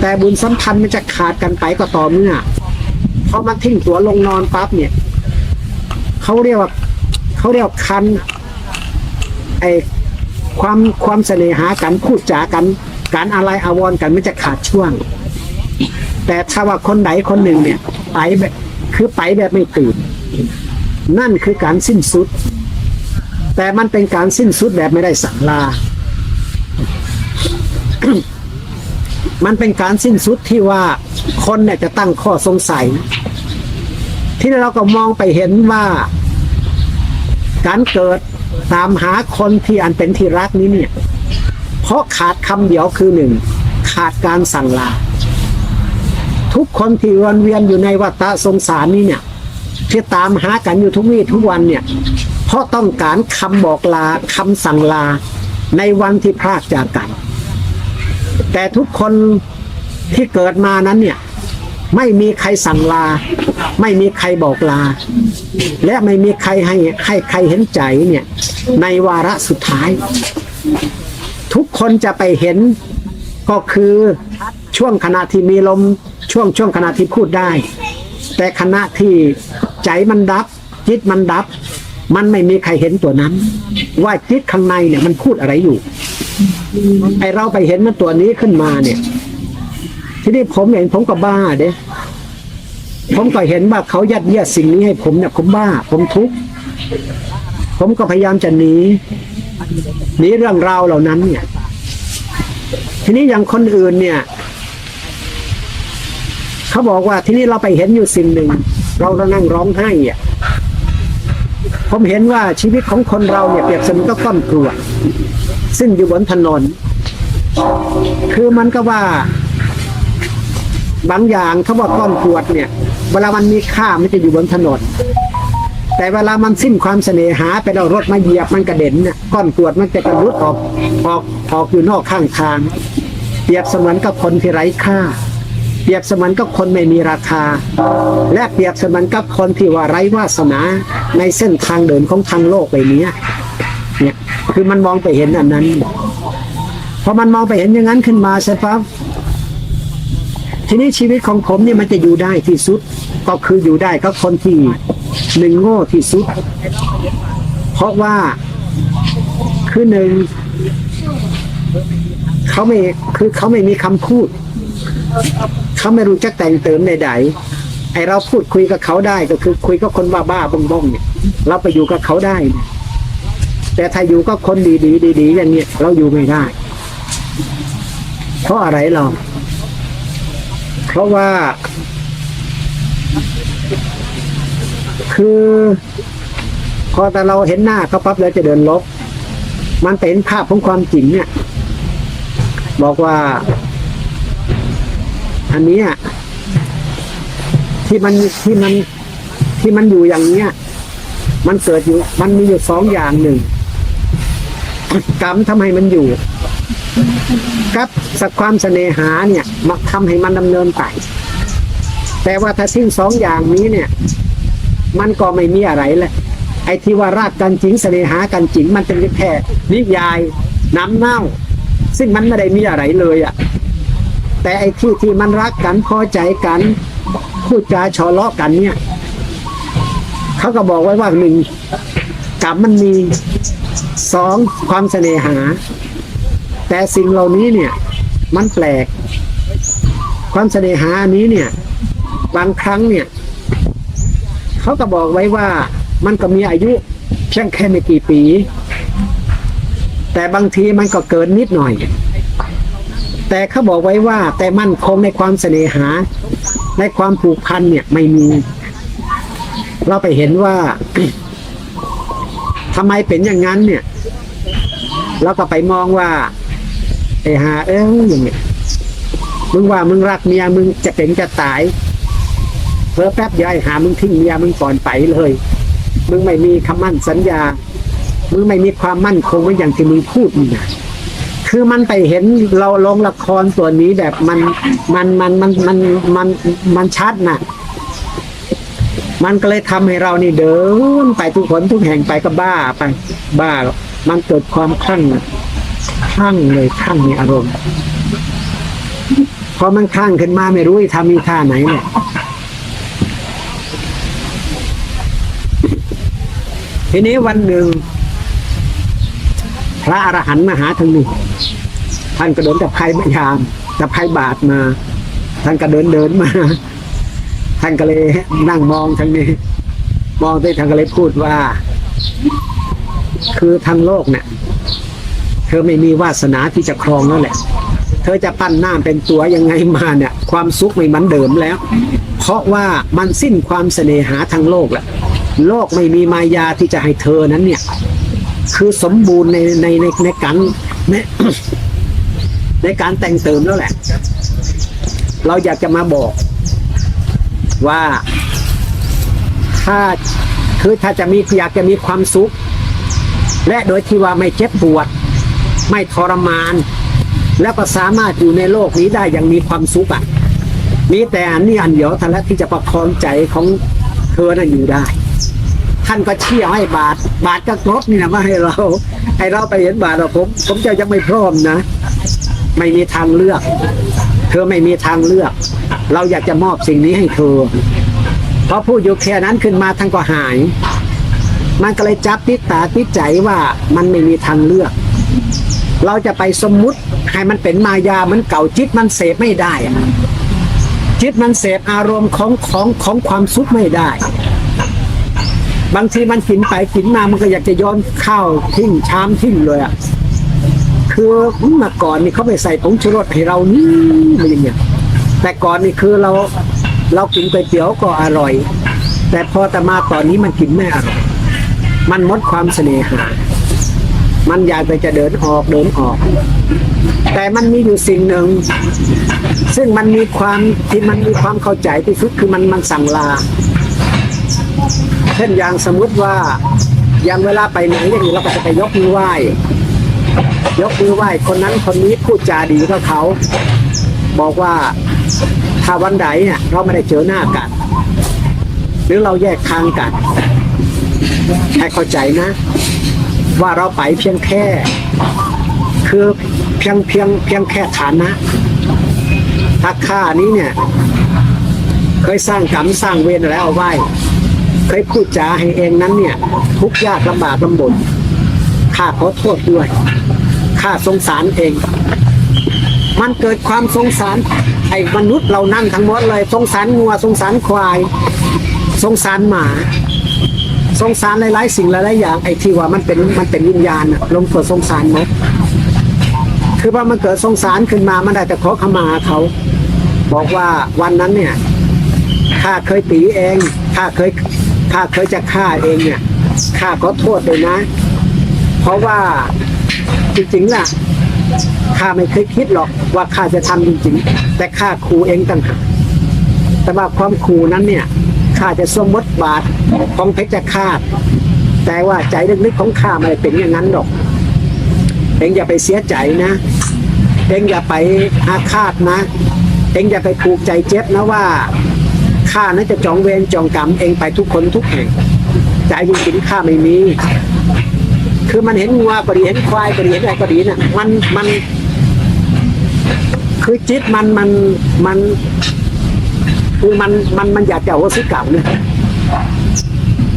แต่บุญสัมพันธ์มันจะขาดกันไปก็ต่อเมื่อพอมันทิ้งตัวลงนอนปั๊บเนี่ยเขาเรียกว่าเขาเรียกว่าคันไอความความเสน่หากันพูดจากัน การอะไรอาวรกันมันจะขาดช่วง แต่ถ้าว่าคนไหนคนหนึ่งเนี่ย ไปแบบคือไปแบบไม่ตื่น นั่นคือการสิ้นสุด แต่มันเป็นการสิ้นสุดแบบไม่ได้สังลา มันเป็นการสิ้นสุดที่ว่าคนเนี่ยจะตั้งข้อสงสัย ที่เราก็มองไปเห็นว่า การเกิดตามหาคนที่อันเป็นที่รักนี้เนี่ย เพราะขาดคำเดียวคือหนึ่ง ขาดการสั่งลา ทุกคนที่วนเวียนอยู่ในวัฏสงสารนี้เนี่ยที่ตามหากันอยู่ทุกวี่ทุกวันเนี่ย เพราะต้องการคำบอกลาคำสั่งลาในวันที่พรากจากกัน แต่ทุกคนที่เกิดมานั้นเนี่ย ไม่มีใครสั่งลา ไม่มีใครบอกลา และไม่มีใครให้ให้ใครเห็นใจเนี่ย ในวาระสุดท้าย ทุกคนจะไปเห็นก็คือช่วงขณะที่มีลมช่วงช่วงขณะที่พูดได้ แต่ขณะที่ใจมันดับ จิตมันดับ มันไม่มีใครเห็นตัวนั้น ว่าจิตข้างในเนี่ยมันพูดอะไรอยู่ ไอเราไปเห็นมันตัวนี้ขึ้นมาเนี่ย ทีนี้ผมเห็นผมก็บ้าเด้ผมก็เห็นว่าเขายัดเยียดสิ่งนี้ให้ผมเนี่ยผมบ้า ผมทุกข์ผมก็พยายามจะหนีหนีเรื่องราวเหล่านั้น เนี่ย ทีนี้อย่างคนอื่นเนี่ยเขาบอกว่าที่นี่เราไปเห็นอยู่สิ่งหนึ่ง เราเรานั่งร้องไห้อะผมเห็นว่าชีวิตของคนเราเนี่ยเปรียบเสมือนกับก้อนกรวด ซึ่งอยู่บนถนน คือมันก็ว่า บางอย่างเขาบอกก้อนกรวดเนี่ย เวลามันมีค่ามันจะอยู่บนถนน แต่เวลามันสิ้นความเสน่หาไปเรารถมาเหยียบมันกระเด็นเนี่ยก้อนกรวดมันจะกระรุดออกออกออกอยู่นอกข้างทาง เปรียบเสมือนกับคนที่ไร้ค่า เปรียบเสมือนกับคนไม่มีราคา และเปรียบเสมือนกับคนที่ว่าไร้วาสนาในเส้นทางเดินของทางโลกใบนี้ คือมันมองไปเห็นอันนั้นพอมันมองไปเห็นอย่างนั้นขึ้นมาใช่ปั๊บทีนี้ชีวิตของผมเนี่ยมันจะอยู่ได้ที่สุด ก็คืออยู่ได้ก็คนที่หนึ่งโง่ที่สุด เพราะว่าคือหนึ่งเขาไม่คือเขาไม่มีคำพูด เขาไม่รู้จักแต่งเติมใดๆไอเราพูดคุยกับเขาได้ก็คือคุยกับคนบ้าบ้าๆบ้องๆเนี่ยเราไปอยู่กับเขาได้ แต่ถ้าอยู่กับคนดีๆดีๆอย่างนี้เราอยู่ไม่ได้ เพราะอะไรเรา เพราะว่า คือพอแต่เราเห็นหน้าเขาปั๊บแล้วจะเดินลบ มันเป็นภาพของความจริงเนี่ย บอกว่า อันนี้ที่มันที่มันที่มันอยู่อย่างเนี้ยมันเกิดอยู่ มันมีอยู่สองอย่างหนึ่ง กรรมทำให้มันอยู่ กับสักความเสน่หาเนี่ยมาทำให้มันดำเนินไป แต่ว่าถ้าสิ้นสองอย่างนี้เนี่ย มันก็ไม่มีอะไรเลยไอ้ที่ว่ารักกันจริงเสน่หากันจริงมันเป็นแค่นิยายน้ำเน่า ซึ่งมันไม่ได้มีอะไรเลยอะ แต่ไอ้ที่ที่มันรักกันพอใจกันพูดจาชอเลาะกันเนี่ยเขาก็บอกไว้ว่าหนึ่งกรรมมันมี สองความเสน่หา แต่สิ่งเหล่านี้เนี่ยมันแปลก ความเสน่หาอันนี้เนี่ยบางครั้งเนี่ยเขาก็บอกไว้ว่ามันก็มีอายุเพียงแค่ไม่กี่ปี แต่บางทีมันก็เกินนิดหน่อย แต่เขาบอกไว้ว่าแต่มั่นคงในความเสน่หา ในความผูกพันเนี่ยไม่มี เราไปเห็นว่าทำไมเป็นอย่างนั้นเนี่ย เราก็ไปมองว่าไอ้หาเอ้ยอย่างเงี้ยมึงว่ามึงรักเมียมึงจะเป็นจะตายเพอแป๊บเดียวไอ้หามึงทิ้งเมียมึงก่อนไปเลย มึงไม่มีคำมั่นสัญญา มึงไม่มีความมั่นคงเหมือนอย่างที่มึงพูดนี่นะคือมันไปเห็นเราลงละครตัวนี้แบบมันมันมันมันมันมันมันชัดนะมันก็เลยทำให้เรานี่เดินไปทุกคนทุกแห่งไปก็บ้าไป บ้า มันเกิดความคลั่งคลั่งเลยคลั่งในอารมณ์พอมันคลั่งขึ้นมาไม่รู้ทำมีท่าไหนเนี่ยทีนี้วันหนึ่ง พระอรหันต์มาหาทางนี้ท่านก็เดินตะไคร้มายามตะไคร้บาทมา ท่านก็เดินเดินมา ท่านก็เลยนั่งมองทางนี้ มองไปทางก็เลยพูดว่า คือทางโลกเนี่ยเธอไม่มีวาสนาที่จะครองแล้วแหละ เธอจะปั้นหน้าเป็นตัวยังไงมาเนี่ยความสุขไม่เหมือนเดิมแล้ว เพราะว่ามันสิ้นความเสน่หาทางโลกแล้วโลกไม่มีมายาที่จะให้เธอนั้นเนี่ย คือสมบูรณ์ในในในในการในในการแต่งเติมแล้วแหละ เราอยากจะมาบอกว่าถ้าคือถ้าจะมีอยากจะมีความสุข และโดยที่ว่าไม่เจ็บปวด ไม่ทรมาน แล้วก็สามารถอยู่ในโลกนี้ได้อย่างมีความสุขอะมีแต่อันนี้อันเดียวท่านั้นที่จะประคองใจของเธอนั้นอยู่ได้ ท่านก็เชี่ยวให้บาท บาทก็ครบนี่นะมาให้เรา ให้เราไปเห็นบาทเราผม ผมจะยังไม่พร้อมนะ ไม่มีทางเลือก เธอไม่มีทางเลือก เราอยากจะมอบสิ่งนี้ให้เธอเพอพูดอยู่แค่นั้นขึ้นมาท่านก็หาย มันก็เลยจับติดตาติดใจว่ามันไม่มีทางเลือก เราจะไปสมมุติให้มันเป็นมายามันเก่าจิตมันเสพไม่ได้จิตมันเสพอารมณ์ของของของความสุขไม่ได้ บางทีมันกินไปกินมามันก็อยากจะย้อนข้าวทิ้งชามทิ้งเลยอะคือเมื่อก่อนนี่เขาไปใส่ผงชูรสให้เรานี่มันอย่างเงี้ยแต่ก่อนนี่คือเราเรากินก๋วยเตี๋ยวก็อร่อย แต่พอแต่มาตอนนี้มันกินไม่อร่อย มันมดความเสน่หา มันอยากไปจะเดินออกเดินออก แต่มันมีอยู่สิ่งหนึ่ง ซึ่งมันมีความที่มันมีความเข้าใจที่สุดคือมันมันสั่งลา เช่นอย่างสมมุติว่าอย่างเวลาไปไหนอย่างนี้เราก็จะไปยกมือไหว้ ยกมือไหว้คนนั้นคนนี้พูดจาดีกับเขา บอกว่าถ้าวันใดเนี่ยเราไม่ได้เจอหน้ากัน หรือเราแยกทางกัน ให้เข้าใจนะ ว่าเราไปเพียงแค่ คือเพียงเพียงเพียงแค่ฐานะถ้าข้านี้เนี่ย เคยสร้างกรรมสร้างเวรอะไรเอาไว้ เคยพูดจาให้เองนั้นเนี่ย ทุกยากลำบากลำบนข้าขอโทษด้วยข้าสงสารเอง มันเกิดความสงสารไอ้มนุษย์เรานั่นทั้งหมดเลย สงสารงัวสงสารควาย สงสารหมา สงสารหลายๆสิ่งหลายๆอย่างไอ้ที่ว่ามันเป็นมันเป็นวิญญาณอะลงเกิดสงสารหมคือว่ามันเกิดสงสารขึ้นมามันได้แต่ขอขมาเขา บอกว่าวันนั้นเนี่ยข้าเคยตีเองข้าเคยข้าเคยจะฆ่าเองเนี่ยข้าขอโทษเลยนะ เพราะว่าจริงๆล่ะข้าไม่เคยคิดหรอกว่าข้าจะทำจริงๆ แต่ข้าขู่เองต่างหากแต่ว่าความขู่นั้นเนี่ย ข้าจะสวมบทบาทของเพชรฆาต แต่ว่าใจลึกๆของข้าไม่เป็นอย่างนั้นหรอก เองอย่าไปเสียใจนะ เองอย่าไปอาฆาตนะ เองอย่าไปผูกใจเจ็บนะว่าข้านั้นจะจองเวรจองกรรมเองไปทุกคนทุกแห่ง ใจจริงๆข้าไม่มี คือมันเห็นงัวก็ดีเห็นควายก็ดีเห็นอะไรก็ดีน่ะมันมันคือจิตมันมันมัน คือมันมันมันอยากจะโอสิกรรมนะ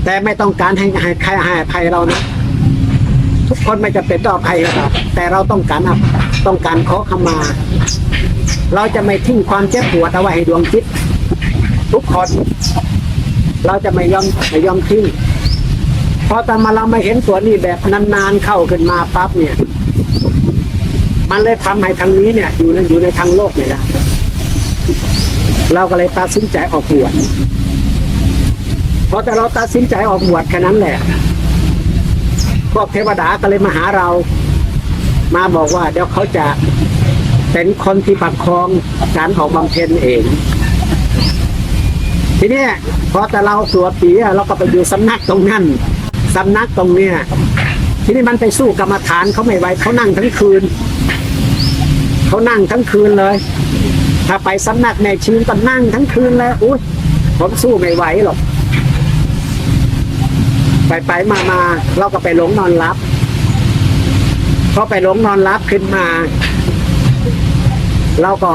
แต่ไม่ต้องการให้ให้ใครให้ภัยเรานะทุกคนไม่จะเป็นต่อภัยเราแต่เราต้องการอะต้องการขอขมา เราจะไม่ทิ้งความเจ็บปวดเอาไว้ให้ดวงจิตทุกคนเราจะไม่ยอมไม่ยอมทิ้งพอแต่มาเราไม่เห็นตัวนี้แบบนานๆเข้าขึ้นมาปั๊บเนี่ย มันเลยทำให้ทางนี้เนี่ย อยู่ในอยู่ในทางโลกเนี่ยนะ เราก็เลยตัดสินใจออกบวชพอแต่เราตัดสินใจออกบวชแค่นั้นแหละพวกเทวดาก็เลยมาหาเรา มาบอกว่า เดี๋ยวเขาจะเป็นคนที่ประคองการออกบำเพ็ญเอง ทีนี้พอแต่เราสวดปีเราก็ไปอยู่สำนักตรงนั้นสำนักตรงเนี้ยทีนี้มันไปสู้กรรมฐานเขาไม่ไหวเขานั่งทั้งคืน เขานั่งทั้งคืนเลย ถ้าไปสำนักแม่ชีนก็นั่งทั้งคืนเลยอุ้ยผมสู้ไม่ไหวหรอก ไปไปมามาเราก็ไปหลงนอนรับพอไปหลงนอนรับขึ้นมาเราก็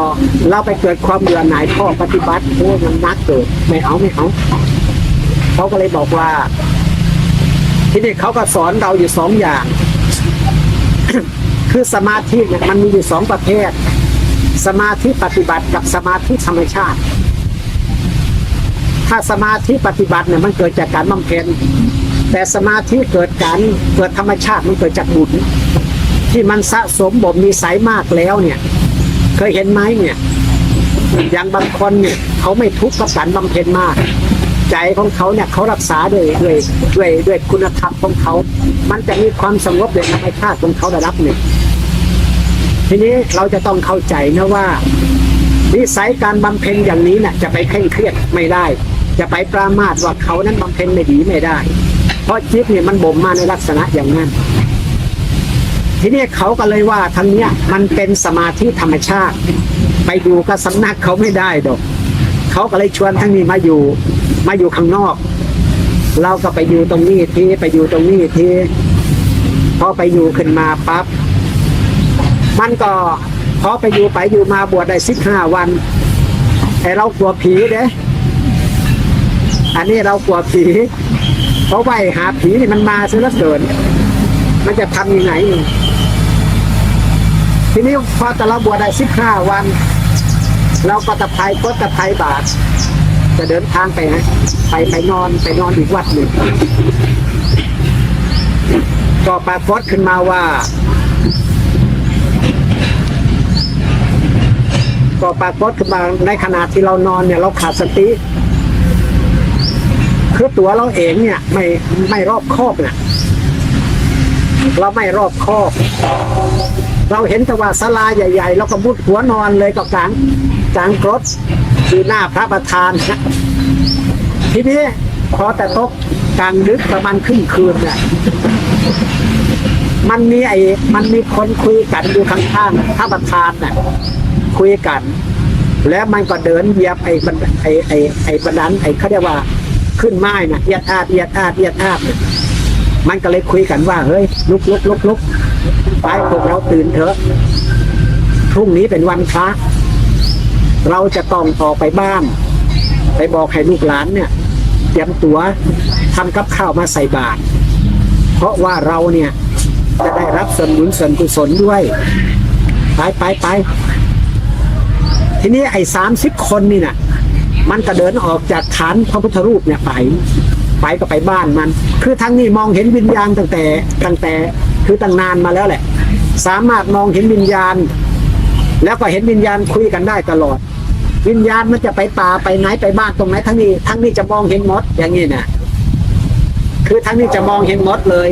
เราไปเกิดความเบื่อหน่ายข้อปฏิบัติโอ้มันนักเกิดไม่เอาไม่เอาเขาก็เลยบอกว่า ที่นี่เขาก็สอนเราอยู่สองอย่าง คือสมาธิเนี่ยมันมีอยู่สองประเภท สมาธิปฏิบัติกับสมาธิธรรมชาติ ถ้าสมาธิปฏิบัติเนี่ยมันเกิดจากการบำเพ็ญแต่สมาธิเกิดการเกิดธรรมชาติมันเกิดจากบุญที่มันสะสมบ่มนิสัยมากแล้วเนี่ย เคยเห็นไหมเนี่ยอย่างบางคนเนี่ยเขาไม่ทุกข์กับการบำเพ็ญมาก ใจของเขาเนี่ยเขารักษาด้วยด้วยด้วยด้วยคุณธรรมของเขา มันจะมีความสงบในธรรมชาติของเขาระดับหนึ่ง ทีนี้เราจะต้องเข้าใจนะว่า นิสัยการบำเพ็ญอย่างนี้เนี่ยจะไปเคร่งเครียดไม่ได้ จะไปปรามาสว่าเขานั้นบำเพ็ญไม่ดีไม่ได้ เพราะจิตเนี่ยมันบ่มมาในลักษณะอย่างนั้น ทีนี้เขาก็เลยว่าทั้งเนี้ยมันเป็นสมาธิธรรมชาติ ไปดูก็สำนักเขาไม่ได้ดอกเขาก็เลยชวนทั้งนี้มาอยู่มาอยู่ข้างนอก เราก็ไปอยู่ตรงนี้ทีไปอยู่ตรงนี้ทีพอไปอยู่ขึ้นมาปั๊บ มันก็พอไปอยู่ไปอยู่มาบวชได้สิบห้าวันไอเรากลัวผีเด้อันนี้เรากลัวผี เพราะว่าไอ้หาผีนี่มันมาซะเหลือเกินมันจะทำยังไงทีนี้พอแต่เราบวชได้สิบห้าวัน เราก็ตะไคร้ก็ตะไคร้บาท จะเดินทางไปนะไปไปนอนไปนอนอีกวัดหนึ่งก็ปรากฏขึ้นมาว่า ก็ปรากฏขึ้นมาในขณะที่เรานอนเนี่ยเราขาดสติคือตัวเราเองเนี่ยไม่ไม่รอบคอบเนี่ยเราไม่รอบคอบ เราเห็นแต่ว่าศาลาใหญ่ๆแล้วก็มุดหัวนอนเลยกับกลางกลางกรถคือหน้าพระประธานนะทีนี้พอแต่ตกกลางดึกประมาณครึ่งคืนเนี่ยมันมีไอ้มันมีคนคุยกันอยู่ข้างๆพระประธานน่ะ คุยกัน แล้วมันก็เดินเหยียบไอ้บันไอ้ไอ้ไอ้บันนั้นไอ้เขาเรียกว่าขึ้นไม้น่ะเอียดอาดเอียดอาดเอียดอาดน่ะมันก็เลยคุยกันว่าเฮ้ยลุกลุกลุกลุกไปพวกเราตื่นเถอะพรุ่งนี้เป็นวันพระเราจะต้องออกไปบ้าน ไปบอกให้ลูกหลานเนี่ย เตรียมตัวทำกับข้าวมาใส่บาตรเพราะว่าเราเนี่ยจะได้รับส่วนบุญส่วนกุศลด้วย ไปไปไป ทีนี้ไอ้สามสิบคนนี่น่ะมันก็เดินออกจากฐานพระพุทธรูปเนี่ยไปไปก็ไปบ้านมัน คือทั้งนี้มองเห็นวิญญาณตั้งแต่ตั้งแต่คือตั้งนานมาแล้วแหละ สามารถมองเห็นวิญญาณ แล้วก็เห็นวิญญาณคุยกันได้ตลอด วิญญาณมันจะไปป่าไปไหนไปบ้านตรงไหนทั้งนี้ ทั้งนี้จะมองเห็นหมดอย่างนี้นะคือทั้งนี้จะมองเห็นหมดเลย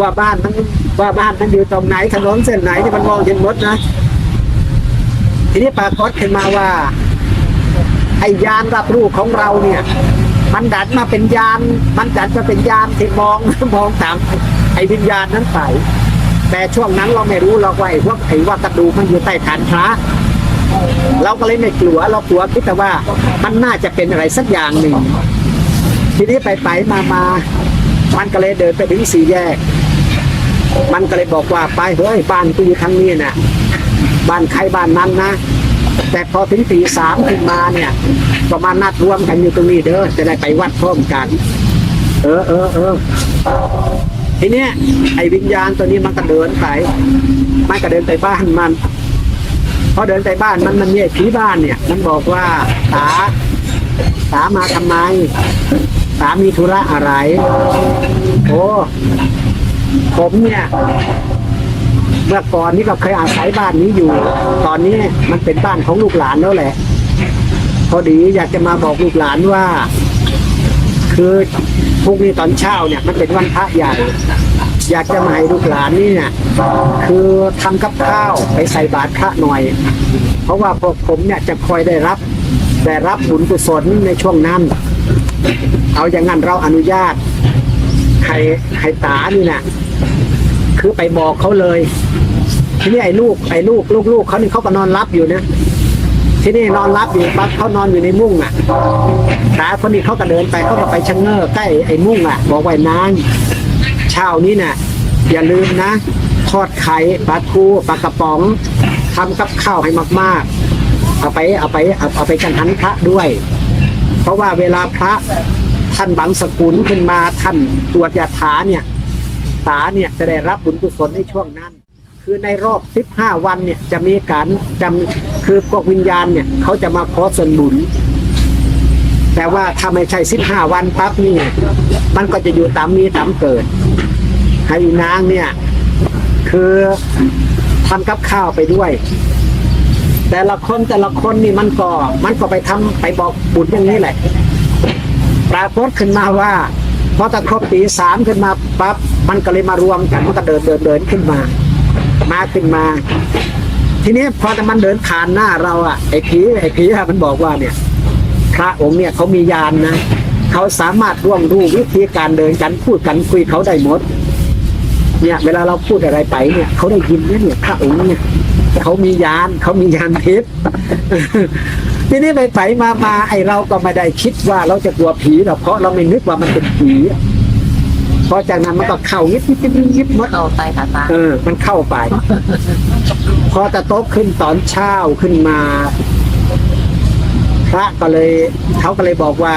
ว่าบ้านมันว่าบ้านมันอยู่ตรงไหนถนนเส้นไหนที่มันมองเห็นหมดนะ ทีนี้ปรากฏขึ้นมาว่า ไอ้ยานรับรู้ของเราเนี่ย มันดัดมาเป็นยาน มันดัดมาเป็นยานที่มองมองตามไอ้วิญญาณนั้นไปแต่ช่วงนั้นเราไม่รู้เราว่าไอ้พวกไอ้ว่ากระดูกมันอยู่ใต้ฐานพระเราก็เลยไม่กลัวเรากลัวคิดแต่ว่ามันน่าจะเป็นอะไรสักอย่างหนึ่ง ทีนี้ไปไปมามามันก็เลยเดินไปถึงสี่แยก มันก็เลยบอกว่าไปเฮ้ยบ้านกูอยู่ทางนี้น่ะ บ้านใครบ้านนั้นนะ แต่พอถึงตีสามขึ้นมาเนี่ยก็มานัดรวมกันอยู่ตรงนี้เด้อจะได้ไปวัดพร้อมกัน เออเออเออทีเนี้ยไอ้วิญญาณตัวนี้มันก็เดินไปมันก็เดินไปบ้านมันพอเดินไปบ้านมันมันเนี่ยผีบ้านเนี่ย มันบอกว่าตาตามาทำไมตามีธุระอะไร โอ้ผมเนี่ย เมื่อก่อนนี่ก็เคยอาศัยบ้านนี้อยู่ ตอนนี้มันเป็นบ้านของลูกหลานแล้วแหละ พอดีอยากจะมาบอกลูกหลานว่า คือพรุ่งนี้ตอนเช้าเนี่ย มันเป็นวันพระใหญ่ อยากจะมาให้ลูกหลานนี่เนี่ยคือทำกับข้าวไปใส่บาตรพระหน่อย เพราะว่าพวกผมเนี่ยจะคอยได้รับได้รับบุญกุศลในช่วงนั้นเอาอย่างนั้นเราอนุญาตให้ให้ตานี่นะ คือไปบอกเขาเลย ทีนี้ไอ้ลูกไอ้ลูกลูกลูกเขานี่เขาก็นอนรับอยู่นะที่นี่นอนรับอยู่ปั๊บเขานอนอยู่ในมุ้งอะตาคนนี้เขาก็เดินไปเขาก็ไปชะเง้อใกล้ไอ้มุ้งอะ บอกไว้นางเช้านี้น่ะ อย่าลืมนะทอดไข่ปลาทูปลากระป๋องทำกับข้าวให้มากๆ เอาไปเอาไปเอาเอาไปกันหันพระด้วย เพราะว่าเวลาพระท่านบังสกุลขึ้นมาท่านตรวจยาถาเนี่ย ตาเนี่ยจะได้รับบุญกุศลในช่วงนั้น คือในรอบ 15 วันเนี่ยจะมีการจำคือพวกวิญญาณเนี่ยเขาจะมาขอส่วนบุญแต่ว่าถ้าไม่ใช่15วันปั๊บนี่ มันก็จะอยู่ตามมีตามเกิดให้นางเนี่ย คือทำกับข้าวไปด้วย แต่ละคนแต่ละคนนี่มันก็มันก็ไปทำไปบอกบุญอย่างนี้แหละปรากฏขึ้นมาว่า พอตะครบตีสามขึ้นมาปั๊บมันก็เลยมารวมกันมันก็เดินเดินเดินขึ้นมา มาขึ้นมา ทีนี้พอแต่มันเดินผ่านหน้าเราอะไอ้ผีไอ้ผีอะมันบอกว่าเนี่ย พระองค์เนี่ยเขามียานนะเขาสามารถร่วงรู้วิธีการเดินกันพูดกันคุยเขาได้หมด เนี่ย เวลาเราพูดอะไรไปเนี่ยเขาได้ยินนะเนี่ยพระองค์เนี่ยเขามียานเขามียานทิพย์ ทีนี้ไปไปมามาไอเราก็ไม่ได้คิดว่าเราจะกลัวผีหรอกเพราะเราไม่นึกว่ามันเป็นผีพอจากนั้นมันก็เข้ายิบยิบยิบยิบยิบหมดต่อไปค่ะตาเออ มันเข้าไป พอจะโต๊ะขึ้นตอนเช้าขึ้นมา พระก็เลยเขาก็เลยบอกว่า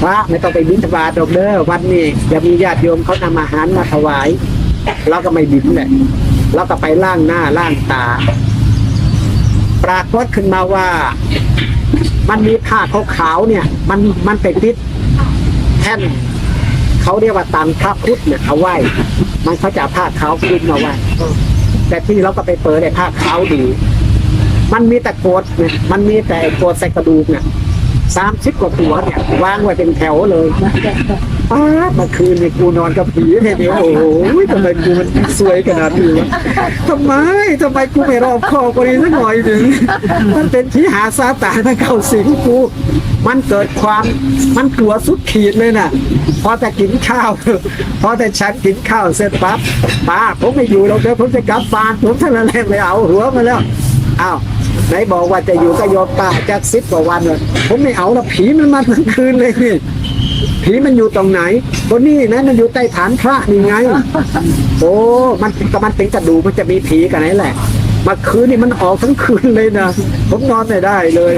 พระไม่ต้องไปบิณฑบาตหรอกเด้อวันนี้จะมีญาติโยมเขานำอาหารมาถวายเราก็ไม่บิณแหละเราก็ไปล่างหน้าล่างตา ปรากฏขึ้นมาว่า มันมีผ้าขาวๆเนี่ย มันมันไปติดแท่นเขาเรียกว่าตังพระพุทธเนี่ยเอาไว้ มันเขาจะผ้าขาวคลุมาไว้แต่ที่เราก็ไปเปิดไอ้ผ้าขาวดูมันมีแต่โกดเนี่ยมันมีแต่โกดใส่กระดูกเนี่ยสามสิบกว่าตัวเนี่ยวางไว้เป็นแถวเลย ป้าบเมื่อคืนเนี่ยกูนอนกับผีเนี่ยเดียโอ้โหทำไมกูมันสวยขนาดนี้วะทำไมทำไมกูไม่รอบคอบกว่านี้สักหน่อยหนึ่งมันเป็นผีหาซาตานมาเข้าสิงกู มันเกิดความมันกลัวสุดขีดเลยน่ะ พอแต่กินข้าวพอแต่ฉันกินข้าวเสร็จปั๊บป้าผมไม่อยู่แล้วเดี๋ยวผมจะกลับบ้านผมท่านนนแหละไม่เอาหัวมาแล้วอ้าวไหนบอกว่าจะอยู่ก็โยมป้าจากสิบกว่าวันเลยผมไม่เอาละผีมันมาทั้งคืนเลยนี่ ผีมันอยู่ตรงไหนตัวนี้นะมันอยู่ใต้ฐานพระนี่ไง โอ้มันก็มันเป็นกระดูกมันจะมีผีกันไหนแหละมาคืนนี่มันออกทั้งคืนเลยนะผมนอนไม่ได้เลย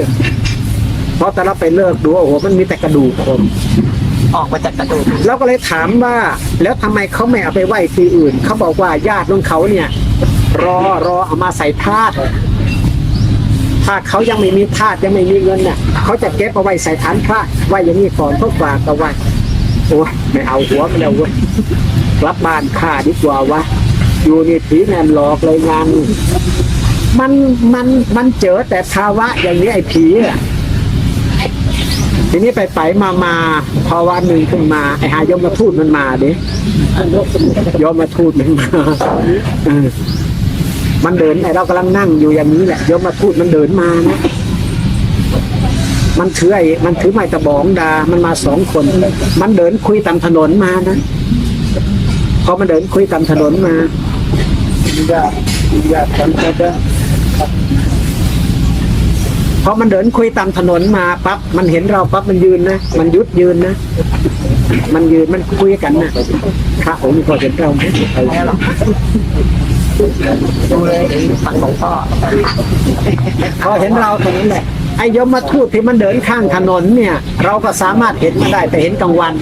เพราะแต่เราไปเลิกดูโอ้โหมันมีแต่กระดูกคนออกมาจากกระดูกเราก็เลยถามว่า แล้วทำไมเขาไม่เอาไปไหว้ที่อื่นเขาบอกว่าญาติของเขาเนี่ย รอรอเอามาใส่ธาตุ ถ้าเขายังไม่มีธาตุยังไม่มีเงินเนี่ยเขาจะเก็บเอาไว้ใส่ฐานพระไว้อย่างนี้ก่อนเขาฝากเอาไว้โอ้ไม่เอาหัวไปแล้วเว้ยกลับบ้านข้าดีกว่าวะอยู่นี่ผีแมนหลอกเลยงานนี้มันมันมันเจอแต่ภาวะอย่างนี้ไอ้ผีอะทีนี้ไปไปมามาพอวันหนึ่งขึ้นมาไอ้หายมมาทูตมันมาดิยมมาทูตมันมา มันเดินไอเรากำลังนั่งอยู่อย่างนี้แหละยมมาทูตมันเดินมานะมันถือไอ้มันถือไม้ตะบองดา มันมาสองคน มันเดินคุยตามถนนมานะพอมันเดินคุยตามถนนมาพอมันเดินคุยตามถนนมาปั๊บมันเห็นเราปั๊บมันยืนนะมันยุดยืนนะมันยืนมันคุยกันนะพระองค์ก็เห็นเราไหม ดูเลยฝั่งของพ่อพอเห็นเราตรงนั้นแหละไอ้ยมมาทูตที่มันเดินข้างถนนเนี่ย เราก็สามารถเห็นมันได้แต่เห็นกลางวัน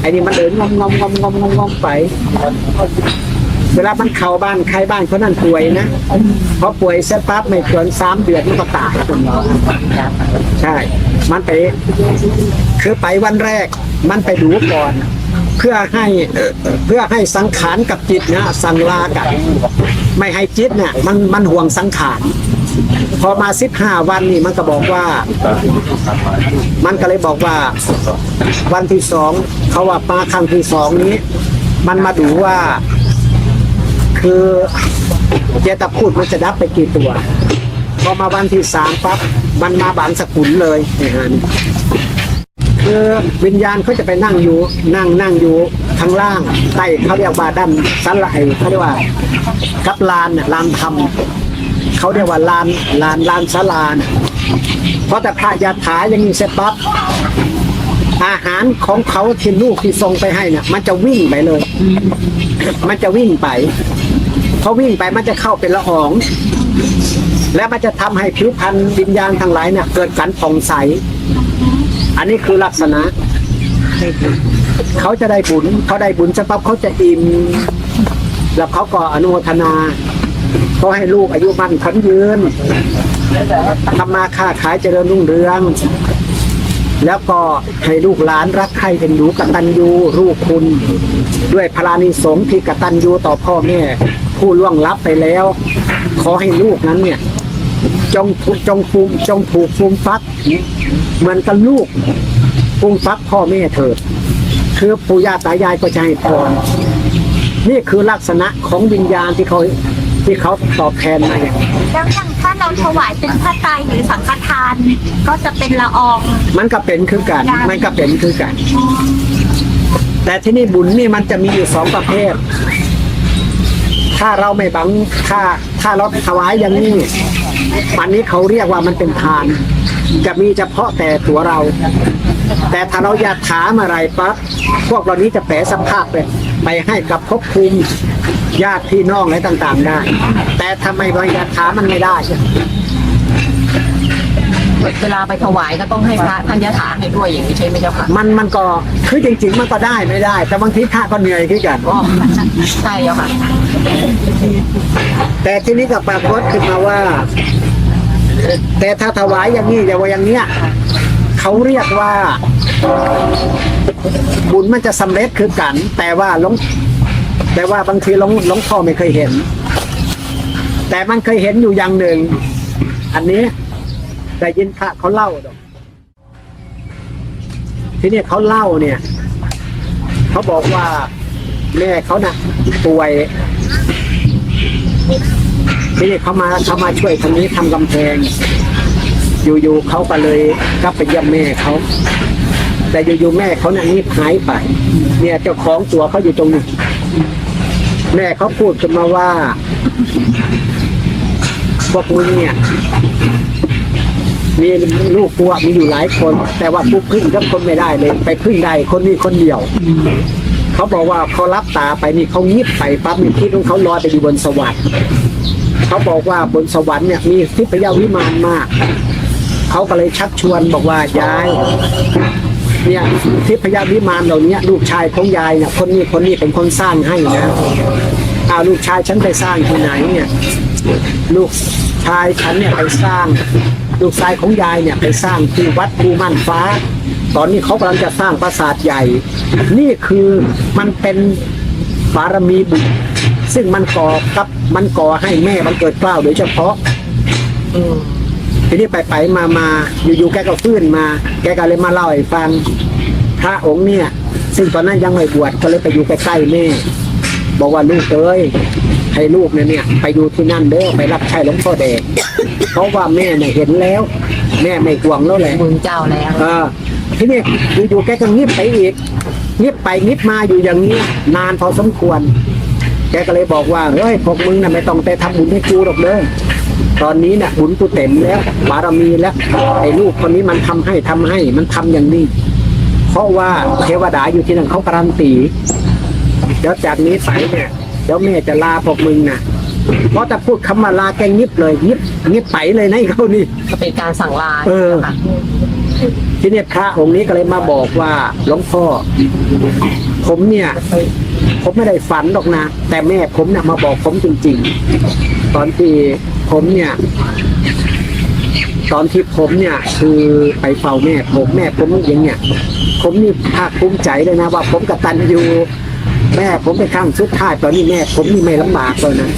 ไอ้นี่มันเดินงอมงอมงอมงอมงอมงอมไป เวลามันเข้าบ้านใครบ้านเขานั่นป่วยนะพอป่วยเสร็จปั๊บไม่เกินสามเดือนมันก็ตายใช่ มันไป คือไปวันแรก มันไปดูก่อน พื่อให้เพื่อให้สังขารกับจิตนะสั่งลากัน ไม่ให้จิตเนี่ยมันมันห่วงสังขารพอมาสิบห้าวันนี่มันก็บอกว่า มันก็เลยบอกว่าวันที่สองเขาว่ามาครั้งที่สองนี้ มันมาดูว่า คือเจตพูดมันจะดับไปกี่ตัว พอมาวันที่สามปั๊บมันมาบางสกุลเลยนี่ฮะนี่ คือวิญญาณเขาจะไปนั่งอยู่นั่งนั่งอยู่ข้างล่างใต้เขาเรียกว่าด้านสันไหลเขาเรียกว่ากับลานน่ะลานธรรมเขาเรียกว่าลานลานลานสลานเพราะแต่พระยาถาอย่างนี้เสร็จปั๊บอาหารของเขาที่ลูกที่ส่งไปให้เนี่ยมันจะวิ่งไปเลย มันจะวิ่งไปพอวิ่งไปมันจะเข้าเป็นละออง และมันจะทำให้ผิวพรรณวิญญาณทั้งหลายเนี่ยเกิดการผ่องใส อันนี้คือลักษณะ เขาจะได้บุญเขาได้บุญจะปั๊บเขาจะอิ่มแล้วเขาก็อนุโมทนาเขาให้ลูกอายุมั่นขวัญยืนทำมาค้าขายเจริญรุ่งเรือง แล้วก็ให้ลูกหลานรักใครเป็นอยู่กตัญญูรู้คุณ ด้วยพลานิสงที่กตัญญูต่อพ่อแม่ผู้ล่วงลับไปแล้ว ขอให้ลูกนั้นเนี่ย จงจงภูมิจงผูกฟูมฟัก เหมือนกับลูกฟูมฟักพ่อแม่เถิดคือปู่ย่าตายายก็จะให้พรนี่คือลักษณะของวิญญาณที่เขาที่เขาตอบแทนมาอย่างแล้วอย่างถ้าเราถวายเป็นผ้าไตรหรือสังฆทาน ก็จะเป็นละออง มันก็เป็นคือกันมันก็เป็นคือกัน แต่ที่นี่บุญนี่มันจะมีอยู่สองประเภท ถ้าเราไม่บังถ้าถ้าเราถวายอย่างนี้อันนี้เขาเรียกว่ามันเป็นทาน จะมีเฉพาะแต่ตัวเรา แต่ถ้าเราอยากถามอะไรปั๊บพวกเรานี้จะแปลสภาพไปไปให้กับภพภูมิญาติพี่น้องอะไรต่าง ๆ ได้ แต่ทำไมเราอยากถามมันไม่ได้เวลาไปถวายก็ต้องให้พระท่านยะถาให้ด้วยอย่างนี้ใช่ไหมเจ้าค่ะมันมันก็คือจริง ๆ มันก็ได้ไม่ได้ แต่บางทีพระก็เหนื่อยขึ้นกันก็ใช่เจ้าค่ะ แต่ที่นี้ก็ปรากฏขึ้นมาว่า แต่ถ้าถวายอย่างนี้อย่าว่าอย่างเนี้ยเขาเรียกว่า บุญมันจะสำเร็จคือกัน แต่ว่าหลวงแต่ว่าบางทีหลวงหลวงพ่อไม่เคยเห็น แต่มันเคยเห็นอยู่อย่างหนึ่ง อันนี้ได้ยินพระเขาเล่าดอกที่นี่เขาเล่าเนี่ยเขาบอกว่าแม่เขาน่ะป่วย ทีนี้เขามาเขามาช่วยทางนี้ทำกำแพง อยู่ๆเขาก็เลยกลับไปเยี่ยมแม่เขาแต่อยู่ๆแม่เขาเนี่ยนี่หายไป เนี่ยเจ้าของตัวเขาอยู่ตรงนี้แม่เขาพูดขึ้นมาว่าพวกมึงเนี่ยมีลูกตัวมีอยู่หลายคน แต่ว่าผู้พึ่งกับคนไม่ได้เลย ไปพึ่งได้คนนี้คนเดียว เขาบอกว่าเขารับตาไปนี่เขายิบไปปั๊บนี่คิดว่าเขาลอยไปอยู่บนสวรรค์ เขาบอกว่าบนสวรรค์เนี่ยมีทิพยวิมานมาก เขาก็เลยชักชวนบอกว่ายาย เนี่ยทิพยวิมานเหล่านี้ลูกชายของยายเนี่ยคนนี้คนนี้เป็นคนสร้างให้นะอาลูกชายฉันไปสร้างที่ไหนเนี่ย ลูกชายฉันเนี่ยไปสร้าง ลูกชายของยายเนี่ยไปสร้างที่วัดภูมันฟ้า ตอนนี้เขากำลังจะสร้างปราสาทใหญ่ นี่คือมันเป็นบารมีบุญ ซึ่งมันก่อกับมันก่อให้แม่มันเกิดเกล้าวโดยเฉพาะอืมทีนี้ไปไปมามาอยู่ๆแกก็ฟื้นมา แกก็เลยมาเล่าให้ฟังพระองค์เนี่ย ซึ่งตอนนั้นยังไม่บวชก็เลยไปอยู่ใกล้ๆแม่ บอกว่าลูกเอ้ยให้ลูกเนี่ยเนี่ย ไปอยู่ที่นั่นเด้อไปรับใช้หลวงพ่อแดงเพราะว่าแม่เนี่ยเห็นแล้ว แม่ไม่กวงแล้วแหละมึงเจ้าแล้วเออทีนี้อยู่ๆแกก็งีบไปอีกงีบไปงีบมาอยู่อย่างนี้นานพอสมควร แกก็เลยบอกว่าเฮ้ยพวกมึงน่ะไม่ต้องไปทำบุญให้กูหรอกเด้อตอนนี้น่ะบุญกูเต็มแล้วบารมีแล้วไอ้ลูกคนนี้มันทำให้ทำให้มันทำอย่างนี้ เพราะว่าเทวดาอยู่ที่นั่นเขาการันตีเดี๋ยวจากนี้ไปเนี่ยเดี๋ยวแม่จะลาพวกมึงนะเพราะแต่พูดคำว่าลาแกงิบเลยงิบงิบไปเลยนะไอ้เขานี่ก็เป็นการสั่งลาเออค่ะทีนี้พระองค์นี้ก็เลยมาบอกว่าหลวงพ่อผมเนี่ย ผมไม่ได้ฝันหรอกนะ แต่แม่ผมเนี่ยมาบอกผมจริง ๆ ตอนที่ผมเนี่ยตอนที่ผมเนี่ยคือไปเฝ้าแม่ผมแม่ผมอย่างเนี่ย ผมนี่ภาคภูมิใจเลยนะ ว่าผมกตัญญูแม่ผมไปข้างสุดท้ายตอนนี้แม่ ผมนี่ไม่ลำบากเลยนะ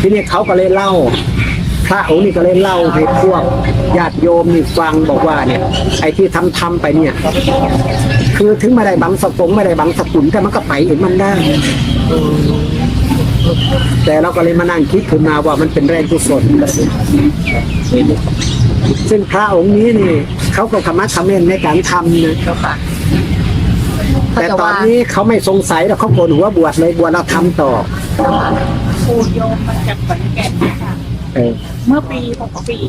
ทีนี้เขาก็เลยเล่า พระองค์นี่ก็เลยเล่าให้พวกญาติโยมนี่ฟังบอกว่าเนี่ย ไอ้ที่ทำทำไปเนี่ย คือถึงไม่ได้บังสกุลไม่ได้บังสกุลแต่มันก็ไปเองมันได้แต่เราก็เลยมานั่งคิดขึ้นมาว่ามันเป็นแรงกุศลซึ่งพระองค์นี้นี่เขาก็ขมักเขม้นในการทำนะแต่ตอนนี้เขาไม่สงสัยแล้วเขาโกนหัวบวชเลยบวชเราทำต่อปูโยมมาจากขอนแก่นค่ะเออ เมื่อปีหกสี่